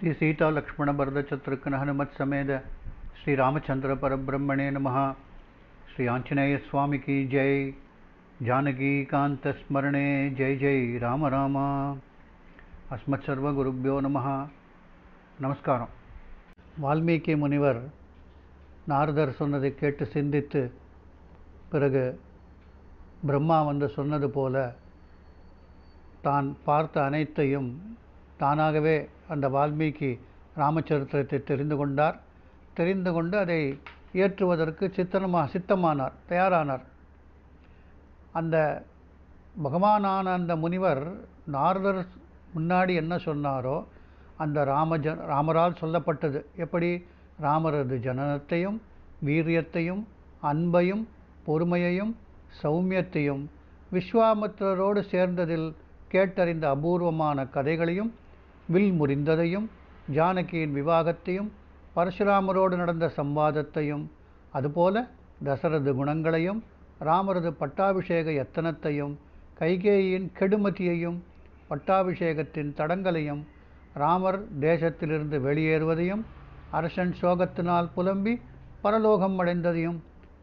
ஸ்ரீ சீதா லக்ஷ்மண பரத சத்ருக்கன் ஹனுமத் சமேத ஸ்ரீ ராமச்சந்திர பரபிரம்மணே நமஹா. ஸ்ரீ ஆஞ்சநேய சுவாமிக்கு ஜெய். ஜானகி காந்த ஸ்மரணே. ஜெய் ஜெய். ராம ராமா. அஸ்மத் சர்வ குருப்யோ நமஹா. நமஸ்காரம். வால்மீகி முனிவர் நாரதர் சொன்னதை கேட்டு சிந்தித்து பிறகு பிரம்மா வந்து சொன்னது போல தான் பார்த்த அனைத்தையும் தானாகவே அந்த வால்மீகி ராமச்சரித்திரத்தை தெரிந்து கொண்டார். தெரிந்து கொண்டு அதை இயற்றுவதற்கு சித்தனமா சித்தமானார் தயாரானார். அந்த பகவானான அந்த முனிவர் நாரதர் முன்னாடி என்ன சொன்னாரோ அந்த ராமஜ ராமரால் சொல்லப்பட்டது. எப்படி? ராமரது ஜனனத்தையும் வீரியத்தையும் அன்பையும் பொறுமையையும் சௌமியத்தையும் விஸ்வாமித்திரரோடு சேர்ந்ததில் கேட்டறிந்த அபூர்வமான கதைகளையும் வில் முறிந்ததையும் ஜானகியின் விவாகத்தையும் பரசுராமரோடு நடந்த சம்வாதத்தையும் அதுபோல தசரது குணங்களையும் ராமரது பட்டாபிஷேக எத்தனத்தையும் கைகேயின் கெடுமதியையும் பட்டாபிஷேகத்தின் தடங்களையும் ராமர் தேசத்திலிருந்து வெளியேறுவதையும் அரசன் சோகத்தினால் புலம்பி பரலோகம் அடைந்ததையும்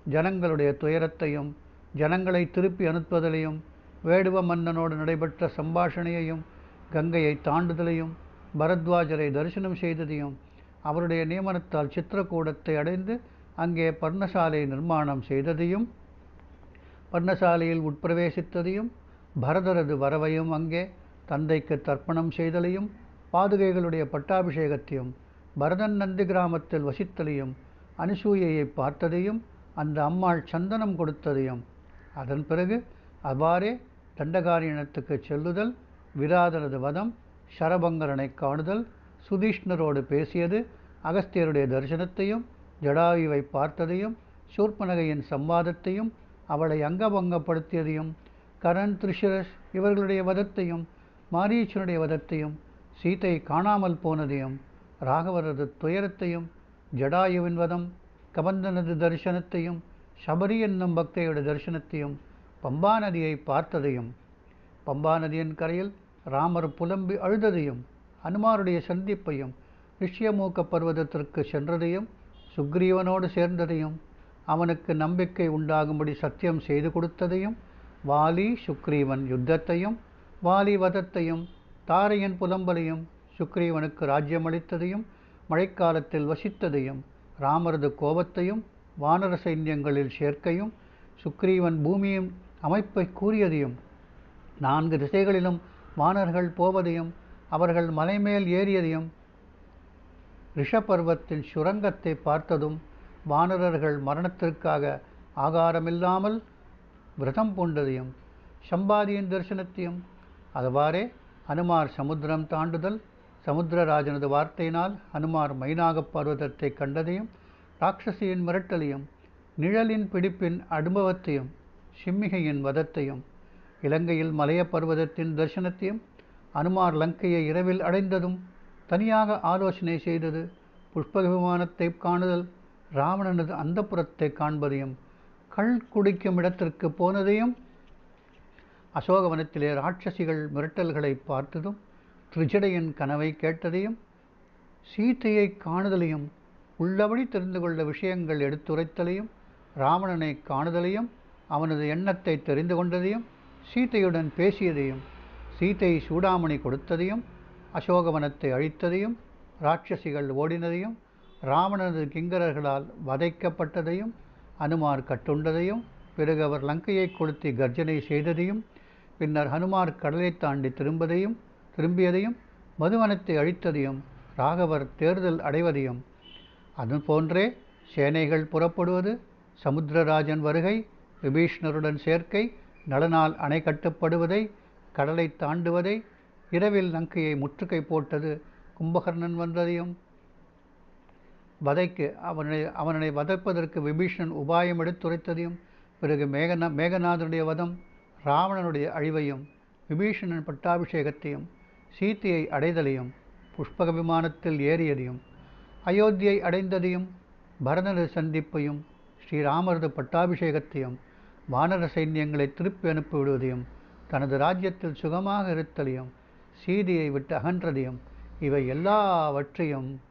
ஜனங்களுடைய துயரத்தையும் ஜனங்களை திருப்பி அனுப்புவதையும் வேடுவ மன்னனோடு நடைபெற்ற சம்பாஷணையையும் கங்கையை தாண்டுதலையும் பரத்வாஜரை தரிசனம் செய்ததையும் அவருடைய நியமனத்தால் சித்திரக்கூடத்தை அடைந்து அங்கே பர்ணசாலை நிர்மாணம் செய்ததையும் பர்ணசாலையில் உட்பிரவேசித்ததையும் பரதரது வரவையும் அங்கே தந்தைக்கு தர்ப்பணம் செய்தலையும் பாதுகைகளுடைய பட்டாபிஷேகத்தையும் பரதன் நந்தி கிராமத்தில் வசித்தலையும் அனுசூயையை பார்த்ததையும் அந்த அம்மாள் சந்தனம் கொடுத்ததையும் அதன் பிறகு அவ்வாறே தண்டகாரியணத்துக்கு செல்லுதல் விராதனது வதம் ஷரபங்கரனை காணுதல். சுதீஷ்ணரோடு பேசியது அகஸ்தியருடைய தரிசனத்தையும் ஜடாயுவை பார்த்ததையும் சூர்பனகையின் சம்வாதத்தையும் அவளை அங்கபங்கப்படுத்தியதையும் கரண் திருஷரஸ் இவர்களுடைய வதத்தையும் மாரீச்சனுடைய வதத்தையும் சீதை காணாமல் போனதையும் ராகவரது துயரத்தையும் ஜடாயுவின் வதம் கபந்தனது தரிசனத்தையும் சபரி என்னும் பக்தையுடைய தரிசனத்தையும் பம்பா நதியை பார்த்ததையும் பம்பா நதியின் கரையில் ராமர் புலம்பி அழுததையும் அனுமாருடைய சந்திப்பையும் ரிஷ்யமூக்க பர்வதத்திற்கு சென்றதையும் சுக்ரீவனோடு சேர்ந்ததையும் அவனுக்கு நம்பிக்கை உண்டாகும்படி சத்தியம் செய்து கொடுத்ததையும் வாலி சுக்ரீவன் யுத்தத்தையும் வாலி வதத்தையும் தாரையன் புலம்பலையும் சுக்ரீவனுக்கு ராஜ்யமளித்ததையும் மழைக்காலத்தில் வசித்ததையும் ராமரது கோபத்தையும் வானர சைன்யங்களில் சேர்க்கையும் சுக்ரீவன் பூமியின் அமைப்பை கூறியதையும் நான்கு திசைகளிலும் வானர்கள் போவதையும் அவர்கள் மலைமேல் ஏறியதையும் ரிஷபர்வத்தின் சுரங்கத்தை பார்த்ததும் வானரர்கள் மரணத்திற்காக ஆகாரமில்லாமல் விரதம் பூண்டதையும் சம்பாதியின் தரிசனத்தையும் அதுவாறே ஹனுமார் சமுத்திரம் தாண்டுதல் சமுத்திரராஜனது வார்த்தையினால் ஹனுமார் மைனாக பர்வதத்தை கண்டதையும் ராட்சசியின் மிரட்டலையும் நிழலின் பிடிப்பின் அனுபவத்தையும் சிம்மிகையின் வதத்தையும் இலங்கையில் மலைய பர்வதத்தின் தரிசனத்தையும் அனுமார் லங்கையை இரவில் அடைந்ததும் தனியாக ஆலோசனை செய்தது புஷ்பக விமானத்தை காணுதல் ராவணனது அந்தப்புறத்தை காண்பதையும் கள் குடிக்கும் இடத்திற்கு போனதையும் அசோகவனத்திலே ராட்சசிகள் மிரட்டல்களை பார்த்ததும் திரிஜடையின் கனவை கேட்டதையும் சீத்தையை காணுதலையும் உள்ளபடி தெரிந்து கொள்ள விஷயங்கள் எடுத்துரைத்தலையும் ராவணனை காணுதலையும் அவனது எண்ணத்தை தெரிந்து கொண்டதையும் சீத்தையுடன் பேசியதையும் சீத்தை சூடாமணி கொடுத்ததையும் அசோகவனத்தை அழித்ததையும் ராட்சசிகள் ஓடினதையும் ராவணனது கிங்கரர்களால் வதைக்கப்பட்டதையும் அனுமார் கட்டுண்டதையும் பிறகு அவர் லங்கையை கொளுத்தி கர்ஜனை செய்ததையும் பின்னர் ஹனுமார் கடலை தாண்டி திரும்பதையும் திரும்பியதையும் மதுவனத்தை அழித்ததையும் ராகவர் தேர்தல் அடைவதையும் அது போன்றே சேனைகள் புறப்படுவது சமுத்திரராஜன் வருகை விபீஷ்ணருடன் சேர்க்கை நலனால் அணை கட்டப்படுவதை கடலை தாண்டுவதை இரவில் லங்கையை முற்றுகை போட்டது கும்பகர்ணன் வந்ததையும் வதைக்கு அவனை அவனை வதைப்பதற்கு விபீஷணன் உபாயம் எடுத்துரைத்ததையும் பிறகு மேகநா மேகநாதனுடைய வதம் ராவணனுடைய அழிவையும் விபீஷணன் பட்டாபிஷேகத்தையும் சீத்தையை அடைதலையும் புஷ்பக விமானத்தில் ஏறியதையும் அயோத்தியை அடைந்ததையும் பரதனது சந்திப்பையும் ஸ்ரீராமரது பட்டாபிஷேகத்தையும் வானர சைன்யங்களை திருப்பி அனுப்பிவிடுவதையும் தனது ராஜ்யத்தில் சுகமாக இருத்தலையும் சீதையை விட்டு அகன்றதையும் இவை எல்லாவற்றையும்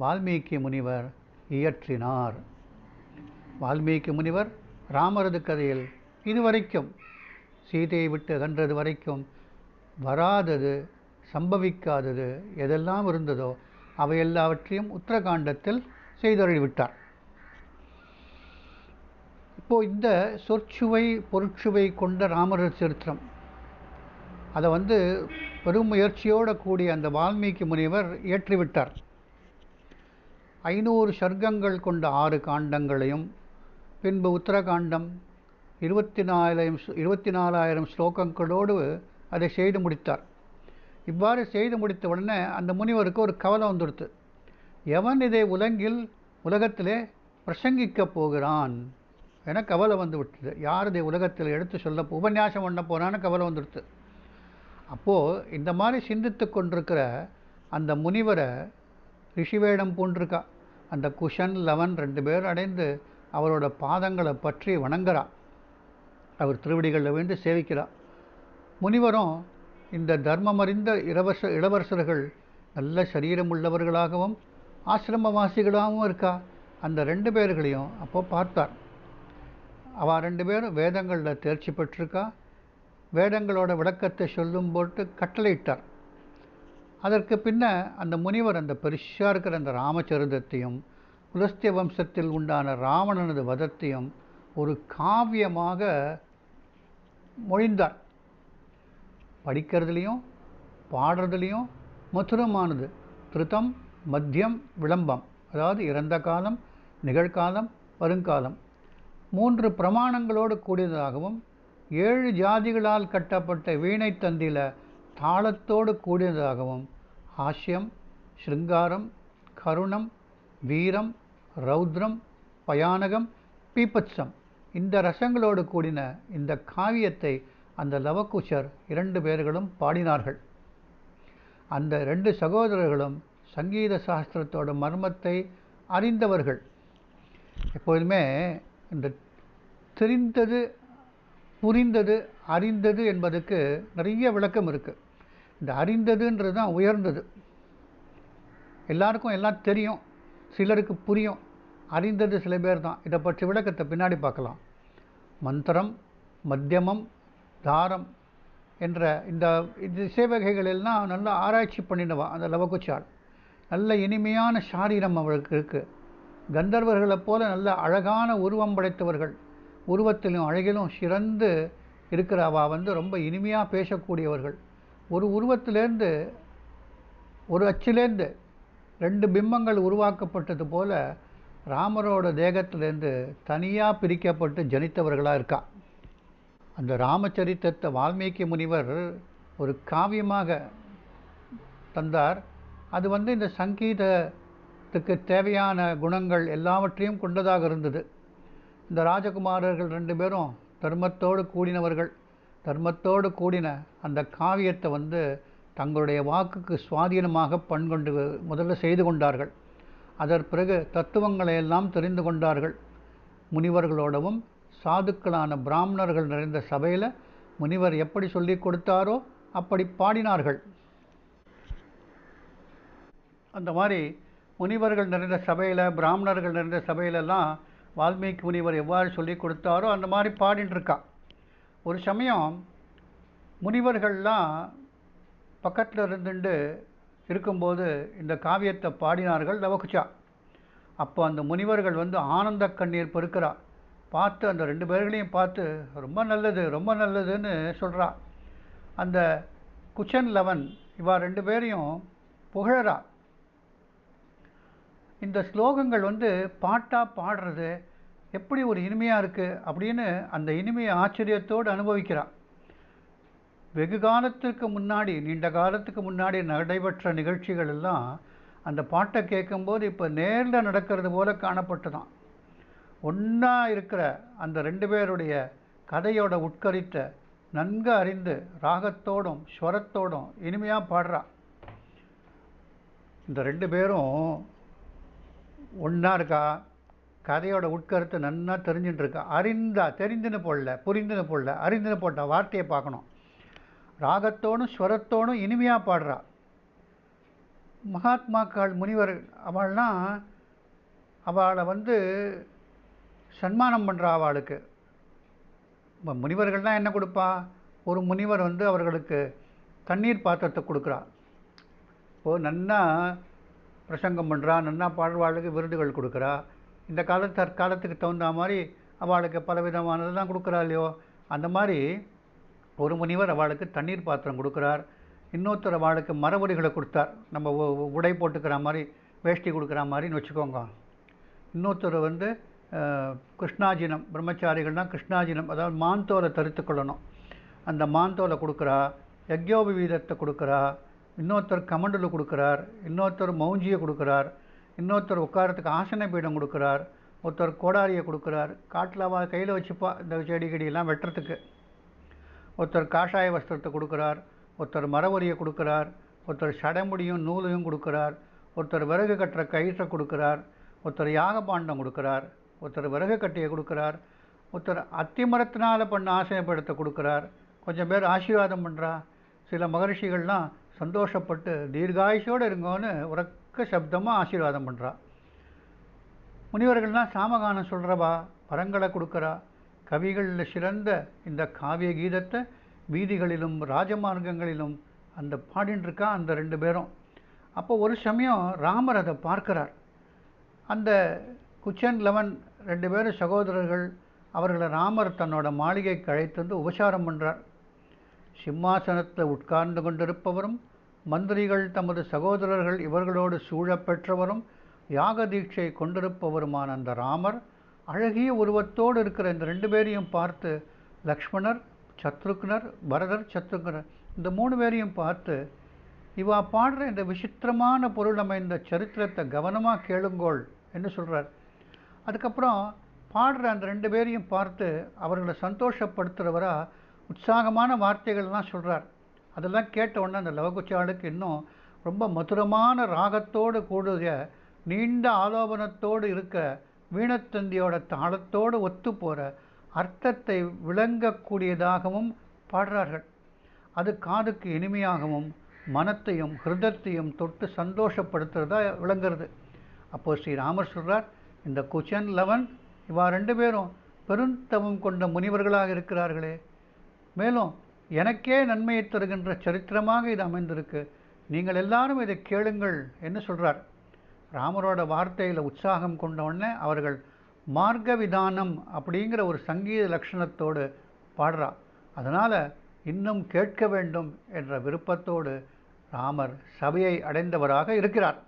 வால்மீகி முனிவர் இயற்றினார். வால்மீகி முனிவர் ராமரது கதையில் இதுவரைக்கும் சீதையை விட்டு அகன்றது வரைக்கும் வராதது சம்பவிக்காதது எதெல்லாம் இருந்ததோ அவை எல்லாவற்றையும் உத்தரகாண்டத்தில் செய்தொழிவிட்டார் இப்போது இந்த சொற்சுவை பொருட்சுவை கொண்ட ராமர் சரித்திரம். அதை வந்து பெரும் முயற்சியோடு கூடிய அந்த வால்மீகி முனிவர் இயற்றிவிட்டார். ஐநூறு சர்க்கங்கள் கொண்ட ஆறு காண்டங்களையும் பின்பு உத்தரகாண்டம் இருபத்தி நாலாயிரம் இருபத்தி நாலாயிரம் ஸ்லோகங்களோடு அதை செய்து முடித்தார். இவ்வாறு செய்து முடித்த உடனே அந்த முனிவருக்கு ஒரு கவலை வந்துடுத்து. எவன் இதை உலகில் உலகத்திலே பிரசங்கிக்கப் போகிறான்? என கவலை வந்து விட்டது. யார் இதை உலகத்தில் எடுத்து சொல்ல உபன்யாசம் பண்ண போனான்னு கவலை வந்துடுத்து அப்போது இந்த மாதிரி சிந்தித்து கொண்டிருக்கிற அந்த முனிவரை ரிஷிவேடம் பூண்டிருக்கா அந்த குஷன் லவன் ரெண்டு பேர் அடைந்து அவரோட பாதங்களை பற்றி வணங்குறா. அவர் திருவடிகளில் வேண்டு சேவிக்கிறா. முனிவரும் இந்த தர்மம் அறிந்த இளவரச இளவரசர்கள் நல்ல சரீரம் உள்ளவர்களாகவும் ஆசிரமவாசிகளாகவும் இருக்கா. அந்த ரெண்டு பேர்களையும் அப்போ பார்த்தார். அவள் ரெண்டு பேரும் வேதங்களில் தேர்ச்சி பெற்றிருக்கா. வேதங்களோட விளக்கத்தை சொல்லும் போட்டு கட்டளையிட்டார். அதற்கு பின்ன அந்த முனிவர் அந்த பெருசாக இருக்கிற அந்த ராமச்சரிதத்தையும் புலஸ்திய வம்சத்தில் உண்டான ராவணனது வதத்தையும் ஒரு காவியமாக மொழிந்தார். படிக்கிறதுலையும் பாடுறதுலையும் மதுரமானது. திருத்தம் மத்தியம் விளம்பம். அதாவது இறந்த காலம் நிகழ்காலம் வருங்காலம். மூன்று பிரமாணங்களோடு கூடியதாகவும் ஏழு ஜாதிகளால் கட்டப்பட்ட வீணை தந்தில தாளத்தோடு கூடியதாகவும் ஹாஸ்யம் ஸ்ருங்காரம் கருணம் வீரம் ரௌத்ரம் பயானகம் பீபத்சம் இந்த ரசங்களோடு கூடின இந்த காவியத்தை அந்த லவகுஷர் இரண்டு பேர்களும் பாடினார்கள். அந்த ரெண்டு சகோதரர்களும் சங்கீத சாஸ்திரத்தோட மர்மத்தை அறிந்தவர்கள். எப்போதுமே இந்த தெரிந்தது புரிந்தது அறிந்தது என்பதுக்கு நிறைய விளக்கம் இருக்குது இந்த அறிந்ததுன்றது தான் உயர்ந்தது. எல்லாருக்கும் எல்லாம் தெரியும் சிலருக்கு புரியும். அறிந்தது சில பேர் தான். இதை பற்றி விளக்கத்தை பின்னாடி பார்க்கலாம். மந்திரம் மத்தியமம் தாரம் என்ற இந்த இது சேவகைகள் எல்லாம் நல்லா ஆராய்ச்சி பண்ணினவா அந்த லவகுச்சாள் நல்ல இனிமையான சாரீரம் அவளுக்கு இருக்குது கந்தர்வர்களைப் போல நல்ல அழகான உருவம் படைத்தவர்கள். உருவத்திலும் அழகிலும் சிறந்து இருக்கிற அவள் வந்து ரொம்ப இனிமையாக பேசக்கூடியவர்கள். ஒரு உருவத்திலேருந்து ஒரு அச்சிலேருந்து ரெண்டு பிம்பங்கள் உருவாக்கப்பட்டது போல ராமரோட தேகத்திலேருந்து தனியாக பிரிக்கப்பட்டு ஜனித்தவர்களாக இருக்கா. அந்த ராமச்சரித்தத்தை வால்மீகி முனிவர் ஒரு காவியமாக தந்தார். அது வந்து இந்த சங்கீதத்துக்கு தேவையான குணங்கள் எல்லாவற்றையும் கொண்டதாக இருந்தது. இந்த ராஜகுமாரர்கள் ரெண்டு பேரும் தர்மத்தோடு கூடினவர்கள். தர்மத்தோடு கூடின அந்த காவியத்தை வந்து தங்களுடைய வாக்குக்கு சுவாதீனமாக பண்கொண்டு முதல்ல செய்து கொண்டார்கள். அதன் பிறகு தத்துவங்களை எல்லாம் தெரிந்து கொண்டார்கள். முனிவர்களோடவும் சாதுக்களான பிராமணர்கள் நிறைந்த சபையில் முனிவர் எப்படி சொல்லி கொடுத்தாரோ அப்படி பாடினார்கள். அந்த மாதிரி முனிவர்கள் நிறைந்த சபையில் பிராமணர்கள் நிறைந்த சபையிலெல்லாம் வால்மீகி முனிவர் எவ்வாறு சொல்லிக் கொடுத்தாரோ அந்த மாதிரி பாடின்னு இருக்கா ஒரு சமயம் முனிவர்கள்லாம் பக்கத்தில் இருந்துட்டு இருக்கும்போது இந்த காவியத்தை பாடினார்கள் லவகுச்சா அப்போ அந்த முனிவர்கள் வந்து ஆனந்த கண்ணீர் பெருக்கிறா பார்த்து அந்த ரெண்டு பேர்களையும் பார்த்து ரொம்ப நல்லது ரொம்ப நல்லதுன்னு சொல்கிறா அந்த குச்சன் லவன் இவா ரெண்டு பேரையும் புகழறா. இந்த ஸ்லோகங்கள் வந்து பாட்டாக பாடுறது எப்படி ஒரு இனிமையாக இருக்குது அப்படின்னு அந்த இனிமையை ஆச்சரியத்தோடு அனுபவிக்கிறான். வெகு காலத்திற்கு முன்னாடி நீண்ட காலத்துக்கு முன்னாடி நடைபெற்ற நிகழ்ச்சிகள் எல்லாம் அந்த பாட்டை கேட்கும்போது இப்போ நேரில் நடக்கிறது போல காணப்பட்டதான் ஒன்றா இருக்கிற அந்த ரெண்டு பேருடைய கதையோட உட்கரித்த நன்கு அறிந்து ராகத்தோடும் ஸ்வரத்தோடும் இனிமையாக பாடுறா இந்த ரெண்டு பேரும் ஒன்றா இருக்கா? கதையோட உட்கருத்து நன்னா தெரிஞ்சுட்டு இருக்கா அறிந்தா தெரிந்துன்னு போடல புரிந்துன்னு போடல அறிந்துன்னு போட்டால் வார்த்தையை பார்க்கணும். ராகத்தோடும் ஸ்வரத்தோடும் இனிமையாக பாடுறா. மகாத்மாக்கள் முனிவர் அவள்லாம் அவளை வந்து சன்மானம் பண்ணுறா அவளுக்கு. இப்போ முனிவர்கள்லாம் என்ன கொடுப்பா? ஒரு முனிவர் வந்து அவர்களுக்கு தண்ணீர் பாத்திரத்தை கொடுக்குறா. ஓ நன்னா பிரசங்கம் பண்ணுறா நன்னா பாடுவாளுக்கு விருதுகள் கொடுக்குறா. இந்த கால தற்காலத்துக்கு தகுந்த மாதிரி அவளுக்கு பலவிதமானதெல்லாம் கொடுக்குறா இல்லையோ? அந்த மாதிரி ஒரு முனிவர் அவளுக்கு தண்ணீர் பாத்திரம் கொடுக்குறார். இன்னொருத்தர் அவளுக்கு மரவடிகளை கொடுத்தார். நம்ம உடை போட்டுக்கிற மாதிரி வேஷ்டி கொடுக்குற மாதிரின்னு வச்சுக்கோங்க. இன்னொருத்தர் வந்து கிருஷ்ணாஜினம் பிரம்மச்சாரிகள்னால் கிருஷ்ணாஜினம் அதாவது மாந்தோலை தரித்து கொள்ளணும். அந்த மாந்தோலை கொடுக்குறா யக்யோபவீதத்தை கொடுக்குறா இன்னொருத்தர் கமண்டலு கொடுக்குறார் இன்னொருத்தர் மௌஞ்சியை கொடுக்குறார் இன்னொருத்தர் உட்காரத்துக்கு ஆசன பீடம் கொடுக்குறார் ஒருத்தர் கோடாரியை கொடுக்குறார் காட்டில் அவள் கையில் வச்சுப்பா இந்த செடி கடியெல்லாம் வெட்டுறதுக்கு. ஒருத்தர் காஷாய வஸ்திரத்தை கொடுக்குறார் ஒருத்தர் மரவரியை கொடுக்குறார் ஒருத்தர் சடமுடியும் நூலையும் கொடுக்குறார் ஒருத்தர் விறகு கட்டுற கயிற்றை கொடுக்குறார் ஒருத்தர் யாகபாண்டம் கொடுக்குறார் ஒருத்தர் விறகு கட்டியை கொடுக்குறார் ஒருத்தர் அத்திமரத்தினால் பண்ண ஆசையப்படத்தை கொடுக்குறார். கொஞ்சம் பேர் ஆசீர்வாதம் பண்ணுறா சில மகரிஷிகள்லாம் சந்தோஷப்பட்டு தீர்காயுஷோடு இருங்கோன்னு உறக்க சப்தமாக ஆசீர்வாதம் பண்ணுறா முனிவர்கள்லாம் சாமகானம் சொல்கிறவா வரங்களை கொடுக்குறா. கவிகளில் சிறந்த இந்த காவிய கீதத்தை வீதிகளிலும் ராஜமார்க்கங்களிலும் அந்த பாடின்ட்டுருக்கா அந்த ரெண்டு பேரும். அப்போ ஒரு சமயம் ராமர் அதை பார்க்கிறார். அந்த குச்சன் லெவன் ரெண்டு பேரும் சகோதரர்கள் அவர்களை ராமர் தன்னோட மாளிகைக்கு அழைத்து வந்து உபசாரம் பண்ணுறார் சிம்மாசனத்தில் உட்கார்ந்து கொண்டிருப்பவரும் மந்திரிகள் தமது சகோதரர்கள் இவர்களோடு சூழப்பெற்றவரும் யாக தீட்சை கொண்டிருப்பவருமான அந்த ராமர் அழகிய உருவத்தோடு இருக்கிற இந்த ரெண்டு பேரையும் பார்த்து லக்ஷ்மணர் சத்ருக்னர் பரதர் சத்ருக்னர் இந்த மூணு பேரையும் பார்த்து இவா பாடுற இந்த விசித்திரமான பொருள் அமைந்த சரித்திரத்தை கவனமாக கேளுங்கோள் என்று சொல்கிறார் அதுக்கப்புறம் பாடுற அந்த ரெண்டு பேரையும் பார்த்து அவர்களை சந்தோஷப்படுத்துகிறவராக உற்சாகமான வார்த்தைகள்லாம் சொல்கிறார் அதெல்லாம் கேட்ட உடனே அந்த லவகுச்சாளுக்கு இன்னும் ரொம்ப மதுரமான ராகத்தோடு கூடிய நீண்ட ஆலோபனத்தோடு இருக்க வீணத்தந்தியோட தாளத்தோடு ஒத்து போகிற அர்த்தத்தை விளங்கக்கூடியதாகவும் பாடுறார்கள். அது காதுக்கு இனிமையாகவும் மனத்தையும் ஹிருதத்தையும் தொட்டு சந்தோஷப்படுத்துகிறதா விளங்குறது. அப்போது ஸ்ரீராமர் சொல்கிறார் இந்த குச்சன் லவன் இவா ரெண்டு பேரும் பெருந்தவம் கொண்ட முனிவர்களாக இருக்கிறார்களே மேலும் எனக்கே நன்மையை தருகின்ற சரித்திரமாக இது அமைந்திருக்கு. நீங்கள் எல்லாரும் இதை கேளுங்கள் என்று சொல்கிறார் ராமரோட வார்த்தையில் உற்சாகம் கொண்டவுடனே அவர்கள் மார்க்க விதானம் அப்படிங்கிற ஒரு சங்கீத லட்சணத்தோடு பாடுறா. அதனால் இன்னும் கேட்க வேண்டும் என்ற விருப்பத்தோடு ராமர் சபையை அடைந்தவராக இருக்கிறார்.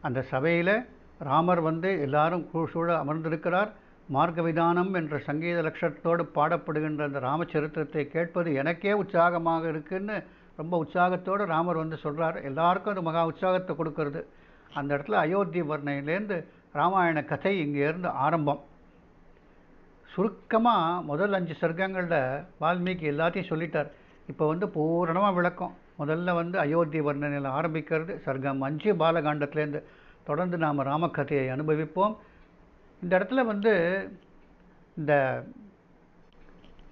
அந்த சபையில் ராமர் வந்து எல்லாரும் கூ- சூழ அமர்ந்திருக்கிறார். மார்க்க விதானம் என்ற சங்கீத லட்சத்தோடு பாடப்படுகின்ற அந்த ராமச்சரித்திரத்தை கேட்பது எனக்கே உற்சாகமாக இருக்குன்னு ரொம்ப உற்சாகத்தோடு ராமர் வந்து சொல்கிறார் எல்லாருக்கும் அது மகா உற்சாகத்தை கொடுக்கறது. அந்த இடத்துல அயோத்தி வர்ணையிலேருந்து ராமாயண கதை இங்கேருந்து ஆரம்பம். சுருக்கமாக முதல் அஞ்சு சர்க்கங்களில் வால்மீகி எல்லாத்தையும் சொல்லிட்டார். இப்போ வந்து பூரணமாக விளக்கம். முதல்ல வந்து அயோத்தி வர்ணனையில் ஆரம்பிக்கிறது சர்க்கம் அஞ்சு பாலகாண்டத்துலேருந்து தொடர்ந்து நாம் ராமகதையை அனுபவிப்போம். இந்த இடத்துல வந்து இந்த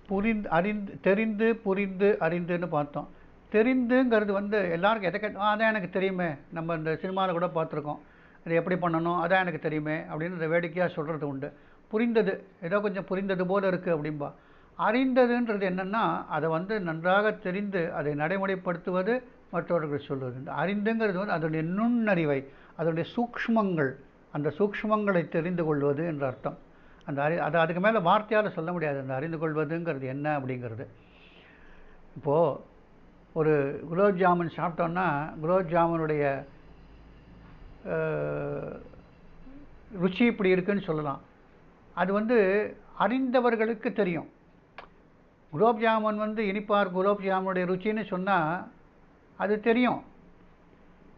புரிந்து அறிந்து தெரிந்து புரிந்து அறிந்துன்னு பார்த்தோம். தெரிந்துங்கிறது வந்து எல்லாருக்கும் எதை கேட்டோம் அதான் எனக்கு தெரியுமே நம்ம இந்த சினிமாவில் கூட பார்த்துருக்கோம். அது எப்படி பண்ணணும்? அதான் எனக்கு தெரியுமே அப்படின்னு இந்த வேடிக்கையாக சொல்கிறது உண்டு. புரிந்தது ஏதோ கொஞ்சம் புரிந்தது போல் இருக்குது அப்படிம்பா. அறிந்ததுன்றது என்னென்னா அதை வந்து நன்றாக தெரிந்து அதை நடைமுறைப்படுத்துவது மற்றவர்கள் சொல்வது. இந்த அறிந்துங்கிறது வந்து அதனுடைய நுண்ணறிவை அதனுடைய சூக்ஷ்மங்கள் அந்த சூக்ஷ்மங்களை தெரிந்து கொள்வது என்ற அர்த்தம். அந்த அறி அது அதுக்கு மேலே வார்த்தையால் சொல்ல முடியாது. அந்த அறிந்து கொள்வதுங்கிறது என்ன அப்படிங்கிறது. இப்போது ஒரு குலோப் ஜாமுன் சாப்பிட்டோன்னா குலோப் ஜாமுனுடைய ருச்சி இப்படி இருக்குன்னு சொல்லலாம். அது வந்து அறிந்தவர்களுக்கு தெரியும். குலோப் ஜாமுன் வந்து இனிப்பார் குலோப் ஜாமுனுடைய ருச்சின்னு சொன்னால் அது தெரியும்.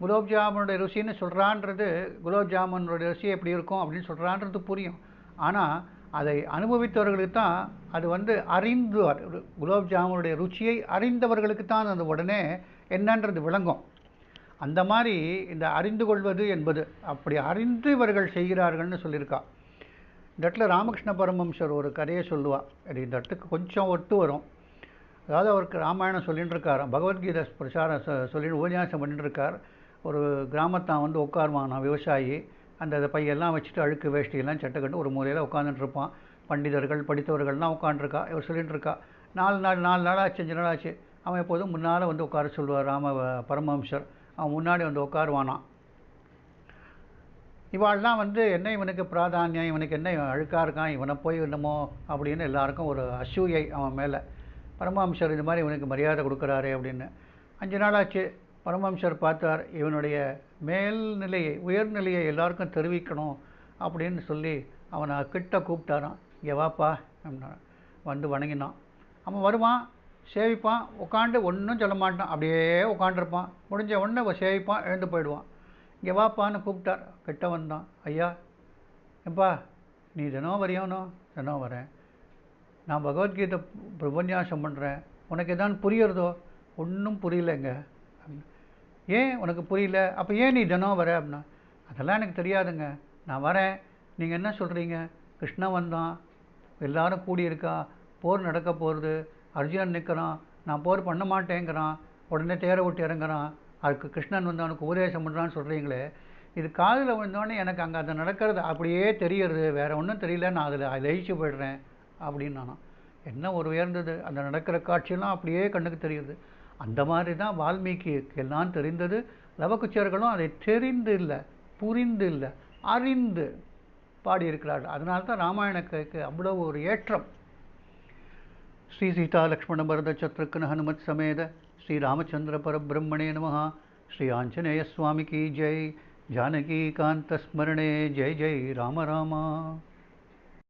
குலோப் ஜாமுனுடைய ருசின்னு சொல்கிறான்றது குலோப் ஜாமுனுடைய ருசி எப்படி இருக்கும் அப்படின்னு சொல்கிறான்றது புரியும். ஆனால் அதை அனுபவித்தவர்களுக்கு தான் அது வந்து அறிந்து குலோப் ஜாமுனுடைய ருச்சியை அறிந்தவர்களுக்கு தான் அது உடனே என்னன்றது விளங்கும். அந்த மாதிரி இந்த அறிந்து கொள்வது என்பது அப்படி அறிந்து இவர்கள் செய்கிறார்கள்னு சொல்லியிருக்கா. இந்த இடத்துல ராமகிருஷ்ண பரமம்சர் ஒரு கதையை சொல்லுவாள் அது இந்த இடத்துக்கு கொஞ்சம் ஒட்டு வரும். அதாவது அவருக்கு ராமாயணம் சொல்லிட்டு இருக்கார் பகவத்கீதை பிரச்சாரம் சொல்லி உபன்யாசம் பண்ணிட்டு இருக்கார். ஒரு கிராமத்தான் வந்து உட்காருவான் நான் விவசாயி. அந்த பையெல்லாம் வச்சுட்டு அழுக்கு வேஷ்டியெல்லாம் சட்டை கட்டு ஒரு மூலையில் உட்காந்துட்டு இருப்பான். பண்டிதர்கள் படித்தவர்கள்லாம் உட்காந்துருக்கா இவர் சொல்லிட்டு இருக்கா நாலு நாள் நாலு நாள் ஆச்சு அஞ்சு நாள் ஆச்சு. அவன் எப்போதும் முன்னால் வந்து உட்கார சொல்லுவார் ராம பரமஹம்சர். அவன் முன்னாடி வந்து உட்காருவானான் இவாள்லாம் வந்து என்ன இவனுக்கு பிராதானியம் இவனுக்கு என்ன அழுக்காக இருக்கான் இவனை போய் என்னமோ அப்படின்னு எல்லாருக்கும் ஒரு அசூயை அவன் மேலே. பரமஹம்சர் இந்த மாதிரி இவனுக்கு மரியாதை கொடுக்குறாரு அப்படின்னு. அஞ்சு நாள் ஆச்சு. பரமஹம்சர் பார்த்தார் இவனுடைய மேல்நிலையை உயர்நிலையை எல்லாருக்கும் தெரிவிக்கணும் அப்படின்னு சொல்லி அவனை கிட்ட கூப்பிட்டாரான் இங்கே வாப்பா அப்படின்னா வந்து வணங்கினான். அவன் வருவான் சேவிப்பான் உட்காந்து ஒன்றும் சொல்ல மாட்டான் அப்படியே உட்காண்டிருப்பான் முடிஞ்ச உடனே அவன் சேவிப்பான் எழுந்து போயிடுவான். இங்கே வாப்பான்னு கூப்பிட்டார். கிட்ட வந்தான். ஐயா எப்பா நீ தினம் வரையானோ? தினம் வரேன். நான் பகவத்கீதை உபன்யாசம் பண்ணுறேன் உனக்கு எதான் புரியறதோ? ஒன்றும் புரியலைங்க. ஏன் உனக்கு புரியல? அப்போ ஏன் நீ தினம் வர அப்படின்னா? அதெல்லாம் எனக்கு தெரியாதுங்க. நான் வரேன். நீங்கள் என்ன சொல்கிறீங்க கிருஷ்ணன் வந்தான். எல்லாரும் கூடியிருக்கா. போர் நடக்க போகிறது அர்ஜுனன் நிற்கிறான் நான் போர் பண்ண மாட்டேங்கிறான். உடனே தேரை விட்டு இறங்குறான். அதுக்கு கிருஷ்ணன் வந்து அவனுக்கு உபதேசம் பண்ணுறான்னு சொல்கிறீங்களே இது காதில் விழுந்தோடனே எனக்கு அங்கே அது நடக்கிறது. அப்படியே தெரியறது வேறு ஒன்றும் தெரியல. நான் அதில் அழிச்சு போயிடுறேன். அப்படின்னு நானும் என்ன ஒரு உயர்ந்தது. அந்த நடக்கிற காட்சியெல்லாம் அப்படியே கண்ணுக்கு தெரியுது. அந்த மாதிரி தான் வால்மீகிக்கு எல்லாம் தெரிந்தது. லவகுச்சர்களும் அதை தெரிந்து இல்லை புரிந்து இல்லை அறிந்து பாடியிருக்கிறார்கள். அதனால தான் ராமாயணக்கு அவ்வளவு ஒரு ஏற்றம். ஸ்ரீ சீதா லக்ஷ்மண பரத சத்ருக்கன ஹனுமத் சமேத ஸ்ரீ ராமச்சந்திர பரபிரம்மணே நம ஸ்ரீ ஆஞ்சநேய சுவாமிக்கு ஜெய் ஜானகி காந்த ஸ்மரணே ஜெய் ஜெய் ராம ராமா.